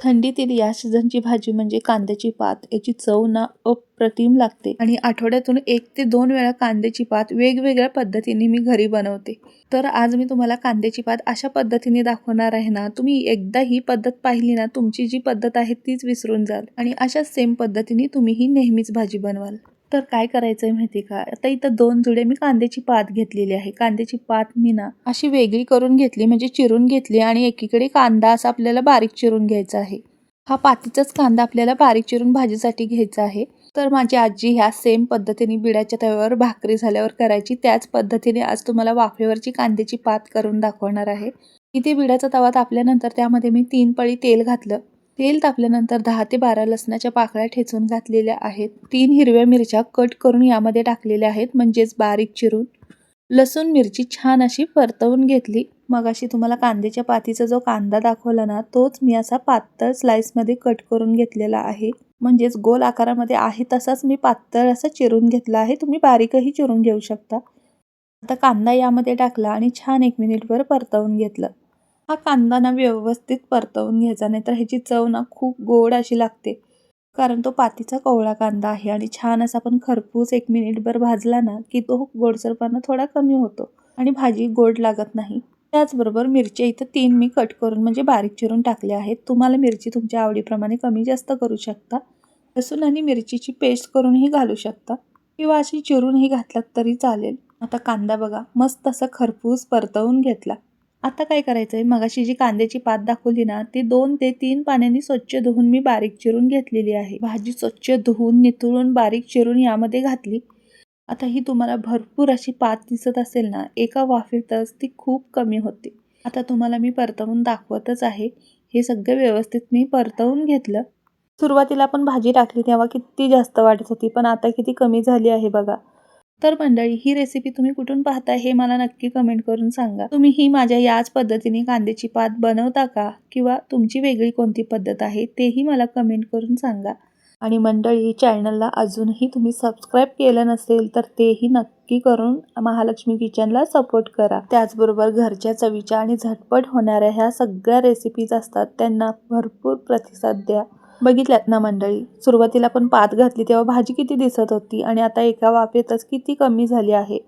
थंडीतील या सीझनची भाजी म्हणजे कांद्याची पात. याची चव ना अप्रतिम लागते. आणि आठवड्यातून एक ते दोन वेळा कांद्याची पात वेगवेगळ्या पद्धतीने मी घरी बनवते. तर आज मी तुम्हाला कांद्याची पात अशा पद्धतीने दाखवणार आहे ना तुम्ही एकदा ही पद्धत पाहिली ना तुमची जी पद्धत आहे तीच विसरून जाल. आणि अशाच सेम पद्धतीने तुम्ही ही नेहमीच भाजी बनवाल. तर काय करायचंय माहिती का? आता इथं दोन जुडे मी कांद्याची पात घेतलेली आहे. कांद्याची पात मी ना अशी वेगळी करून घेतली म्हणजे चिरून घेतली आणि एकीकडे कांदा असा आपल्याला बारीक चिरून घ्यायचा आहे. हा पातीचाच कांदा आपल्याला बारीक चिरून भाजीसाठी घ्यायचा आहे. तर माझी आजी ह्या सेम पद्धतीने बिडाच्या तव्यावर भाकरी झाल्यावर करायची. त्याच पद्धतीने आज तुम्हाला वाफेवरची कांद्याची पात करून दाखवणार आहे. इथे बिडाचा तवा तापल्यानंतर त्यामध्ये मी तीन पळी तेल घातलं. तेल तापल्यानंतर दहा ते बारा लसणाच्या पाकळ्या ठेचून घातलेल्या आहेत. तीन हिरव्या मिरच्या कट करून यामध्ये टाकलेल्या आहेत म्हणजेच बारीक चिरून. लसूण मिरची छान अशी परतवून घेतली. मग अशी तुम्हाला कांद्याच्या पातीचा जो कांदा दाखवला ना तोच मी असा पातळ स्लाइसमध्ये कट करून घेतलेला आहे. म्हणजेच गोल आकारामध्ये आहे तसाच मी पातळ असा चिरून घेतला आहे. तुम्ही बारीकही चिरून घेऊ शकता. आता कांदा यामध्ये टाकला आणि छान एक मिनिटभर परतवून घेतलं. हा कांदा ना व्यवस्थित परतवून घ्यायचा नाही तर ह्याची चव ना खूप गोड अशी लागते. कारण तो पातीचा कोवळा कांदा आहे आणि छान असा पण खरपूस एक मिनिटभर भाजला ना की तो गोडसरपणा थोडा कमी होतो आणि भाजी गोड लागत नाही. त्याचबरोबर मिरच्या इथं तीन मी कट करून म्हणजे बारीक चिरून टाकल्या आहेत. तुम्हाला मिरची तुमच्या आवडीप्रमाणे कमी जास्त करू शकता. लसूण आणि मिरचीची पेस्ट करूनही घालू शकता किंवा अशी चिरूनही घातलात तरी चालेल. आता कांदा बघा मस्त असा खरपूस परतवून घेतला. आता काय करायचं आहे मगाशी जी कांद्याची पात दाखवली ना ती दोन ते तीन पाण्याने स्वच्छ धुवून मी बारीक चिरून घेतलेली आहे. भाजी स्वच्छ धुवून निथळून बारीक चिरून यामध्ये घातली. आता ही तुम्हाला भरपूर अशी पात दिसत असेल ना एका वाफेतच ती खूप कमी होते. आता तुम्हाला मी परतवून दाखवतच आहे. हे सगळं व्यवस्थित मी परतवून घेतलं. सुरुवातीला पण भाजी टाकली तेव्हा किती जास्त वाटत होती पण आता किती कमी झाली आहे बघा. तर मंडळी ही रेसिपी तुम्ही कुठून पाहताय हे मला नक्की कमेंट करून सांगा. तुम्ही ही माझ्या याच पद्धतीने कांद्याची पात बनवता का? किंवा तुमची वेगळी कोणती पद्धत आहे तेही मला कमेंट करून सांगा. आणि मंडळी चॅनलला अजूनही तुम्ही सबस्क्राईब केलं नसेल तर तेही नक्की करून महालक्ष्मी किचनला सपोर्ट करा. त्याचबरोबर घरच्या चवीच्या आणि झटपट होणाऱ्या ह्या सगळ्या रेसिपीज असतात त्यांना भरपूर प्रतिसाद द्या. बघितल्यात ना मंडळी? सुरुवातीला पण पात घातली तेव्हा भाजी किती दिसत होती आणि आता एका वाफेतच किती कमी झाली आहे?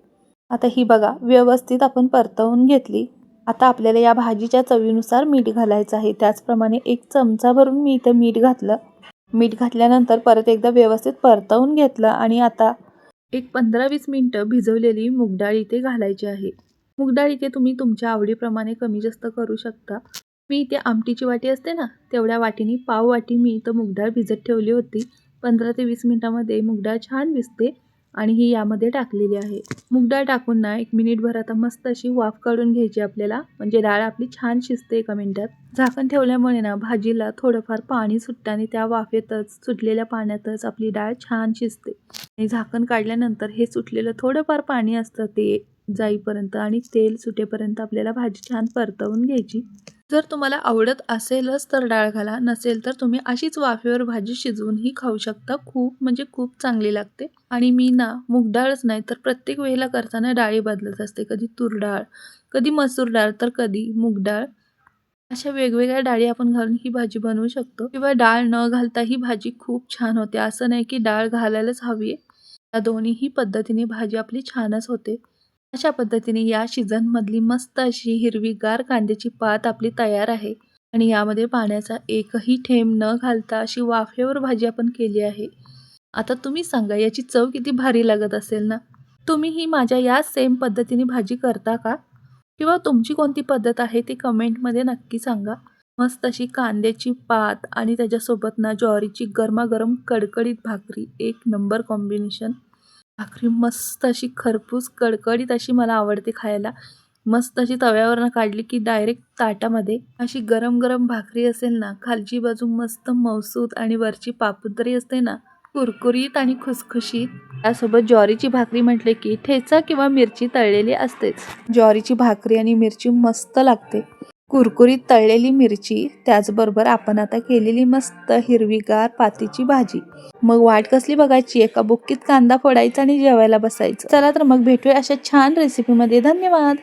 आता ही बघा व्यवस्थित आपण परतवून घेतली. आता आपल्याला या भाजीच्या चवीनुसार मीठ घालायचं आहे. त्याचप्रमाणे एक चमचा भरून मी इथं मीठ घातलं. मीठ घातल्यानंतर परत एकदा व्यवस्थित परतवून घेतलं आणि आता एक पंधरा वीस मिनटं भिजवलेली मूगडाळ इथे घालायची आहे. मूगडाळ इथे तुम्ही तुमच्या आवडीप्रमाणे कमी जास्त करू शकता. मी इथे आमटीची वाटी असते ना तेवढ्या वाटीने पाव वाटी मी इथं मुगडाळ भिजत ठेवली होती. पंधरा ते वीस मिनटामध्ये मुगडाळ छान भिजते आणि ही यामध्ये टाकलेली आहे. मुगडाळ टाकून ना एक मिनिटभर आता मस्त अशी वाफ काढून घ्यायची आपल्याला म्हणजे डाळ आपली छान शिजते एका मिनिटात. झाकण ठेवल्यामुळे ना भाजीला थोडंफार पाणी सुटतं आणि त्या वाफेतच सुटलेल्या पाण्यातच आपली डाळ छान शिजते. आणि झाकण काढल्यानंतर हे सुटलेलं थोडंफार पाणी असतं ते जाईपर्यंत आणि तेल सुटेपर्यंत आपल्याला भाजी छान परतवून घ्यायची. जर तुम्हाला आवडत असेलच तर डाळ घाला नसेल तर तुम्ही अशीच वाफेवर भाजी शिजवूनही खाऊ शकता. खूप म्हणजे खूप चांगली लागते. आणि मी ना मूग डाळच नाही तर प्रत्येक वेळेला करताना डाळी बदलत असते. कधी तूर डाळ कधी मसूर डाळ तर कधी मूग डाळ. अशा वेगवेगळ्या डाळी आपण घालून ही भाजी बनवू शकतो. किंवा डाळ न घालता ही भाजी खूप छान होते. असं नाही की डाळ घालायलाच हवी आहे. या दोन्हीही पद्धतीने भाजी आपली छानच होते. अशा पद्धतीने या सीझनमधली मस्त अशी हिरवीगार कांद्याची पात आपली तयार आहे. आणि यामध्ये पाण्याचा एकही थेंब न घालता अशी वाफेवर भाजी आपण केली आहे. आता तुम्ही सांगा याची चव किती भारी लागत असेल ना? तुम्ही ही माझ्या या सेम पद्धतीने भाजी करता का? किंवा तुमची कोणती पद्धत आहे ती कमेंटमध्ये नक्की सांगा. मस्त अशी कांद्याची पात आणि त्याच्यासोबत ना ज्वारीची गरमागरम कडकडीत भाकरी एक नंबर कॉम्बिनेशन भाकरी मस्त अशी खरपूस कडकडीत अशी मला आवडते खायला. मस्त अशी तव्यावरनं काढली की डायरेक्ट ताटामध्ये. अशी गरम गरम भाकरी असेल ना खालची बाजू मस्त मौसूद आणि वरची पापुद्री असते ना कुरकुरीत आणि खुसखुशीत. त्यासोबत ज्वारीची भाकरी म्हटले की ठेचा किंवा मिरची तळलेली असतेच. ज्वारीची भाकरी आणि मिरची मस्त लागते. कुरकुरीत तळलेली मिरची त्याचबरोबर आपण आता केलेली मस्त हिरवीगार पातीची भाजी. मग वाट कसली बघायची? एका बुक्कीत कांदा फोडायचा आणि जेवायला बसायचं. चला तर मग भेटूया अशा छान रेसिपीमध्ये धन्यवाद!